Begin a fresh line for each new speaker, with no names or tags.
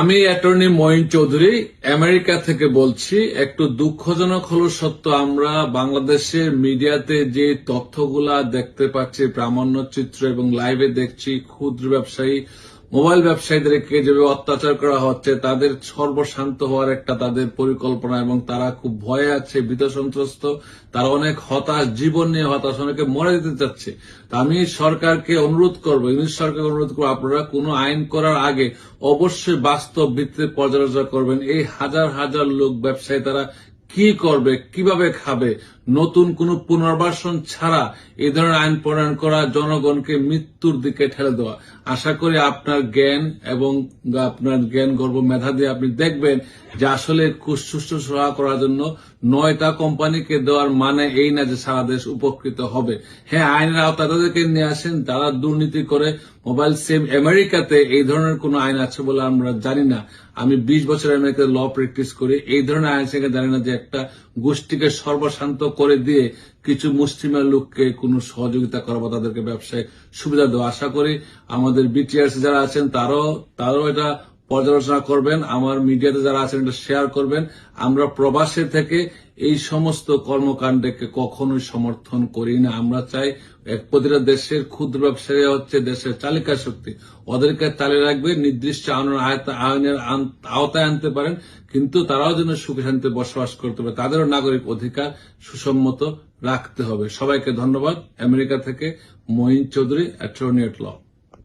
আমি attorney Moin Chowdhury, America থেকে বলছি, একটু দুঃখজনক হল সত্য, আমরা বাংলাদেশের মিডিয়াতে যে তথ্যগুলা দেখতে পাচ্ছি প্রামাণ্য চিত্র এবং লাইভে দেখছি, ক্ষুদ্র ব্যবসায়ী মোবাইল ব্যবসায়ীদেরকে যেভাবে অত্যাচার করা হচ্ছে, তাদের সর্বশান্ত হওয়ার একটা তাদের পরিকল্পনা এবং তারা খুব ভয়ে আছে ভীত সন্ত্রস্ত তারা অনেক হতাশ, জীবন নিয়ে হতাশ, অনেকে মরে যেতে চাচ্ছে। তা আমি সরকারকে অনুরোধ করব ইংলিশ সরকারকে অনুরোধ করব, আপনারা কোনো আইন করার আগে অবশ্যই বাস্তব ভিত্তিতে পর্যালোচনা করবেন। এই হাজার হাজার লোক ব্যবসায়ী তারা কি করবে, কীভাবে খাবে, নতুন কোন পুনর্বাসন ছাড়া এই ধরনের আইন প্রণয়ন করা জনগণকে মৃত্যুর দিকে ঠেলে দেওয়া। আশা করি আপনার জ্ঞান এবং আপনার জ্ঞান গর্ব মেধা দিয়ে আপনি দেখবেন যে আসলে সুষ্ঠু সভা করার জন্য নয়টা কোম্পানিকে দেওয়ার মানে এই না যে সারা দেশ উপকৃত হবে। হ্যাঁ আইনের আওতায় তাদেরকে নিয়ে আসেন তারা দুর্নীতি করে মোবাইল সেম আমেরিকাতে এই ধরনের কোন আইন আছে বলে আমরা জানি না। আমি বিশ বছর আমেরিকাতে ল প্র্যাকটিস করি। এই ধরনের আইন সেখানে জানি না যে একটা গোষ্ঠীকে সর্বশান্ত করে দিয়ে কিছু মুসলিমের লোককে কোনো সহযোগিতা করা বা তাদেরকে ব্যবসায় সুবিধা দেওয়া। আশা করি আমাদের বিটিআরসি যারা আছেন, তারাও তারাও এটা পর্যালোচনা করবেন, আমার মিডিয়াতে যারা আছেন এটা শেয়ার করবেন। আমরা প্রবাসে থেকে এই সমস্ত কর্মকাণ্ডকে কখনোই সমর্থন করি না। আমরা চাই এক প্রতিটা দেশের ক্ষুদ্র ব্যবসায়ী হচ্ছে দেশের চালিকা শক্তি। ওদেরকে চালিয়ে রাখবে, নির্দিষ্ট আইনের আওতায় আনতে পারেন, কিন্তু তারাও যেন সুখে শান্তিতে বসবাস করতে পারে। তাদেরও নাগরিক অধিকার সুসম্মত রাখতে হবে। সবাইকে ধন্যবাদ। আমেরিকা থেকে মঈন চৌধুরী অ্যাটর্নি ল